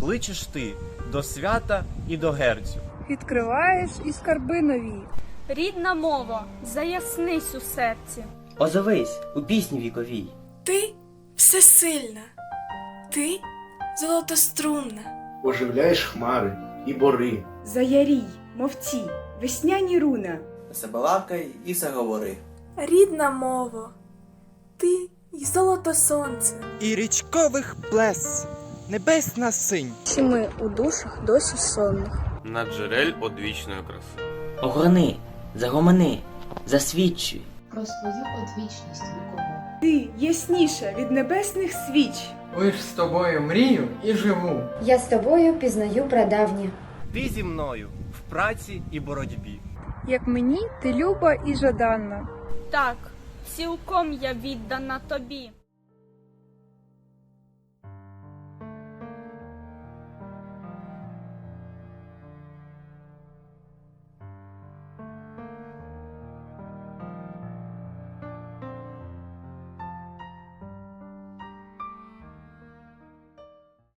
Кличеш ти до свята і до герцю. Відкриваєш і скарби нові. Рідна мова, заяснись у серці. Озовись у пісні віковій. Ти всесильна, ти золотострунна. оживляєш хмари і бори. Заярій, мовці, весняні руна. Забалакай і заговори. Рідна мова, ти й золото сонце. і річкових плес, небесна синь. Чи ми у душах досі сонних? на джерель одвічної краси. Огорни, загомони, засвідчуй. про свою одвічність вікова. Ти ясніша від небесних свіч. Лиш з тобою мрію і живу. Я з тобою пізнаю прадавнє. Ти зі мною в праці і боротьбі. Як мені ти люба і жаданна. Так, цілком я віддана тобі.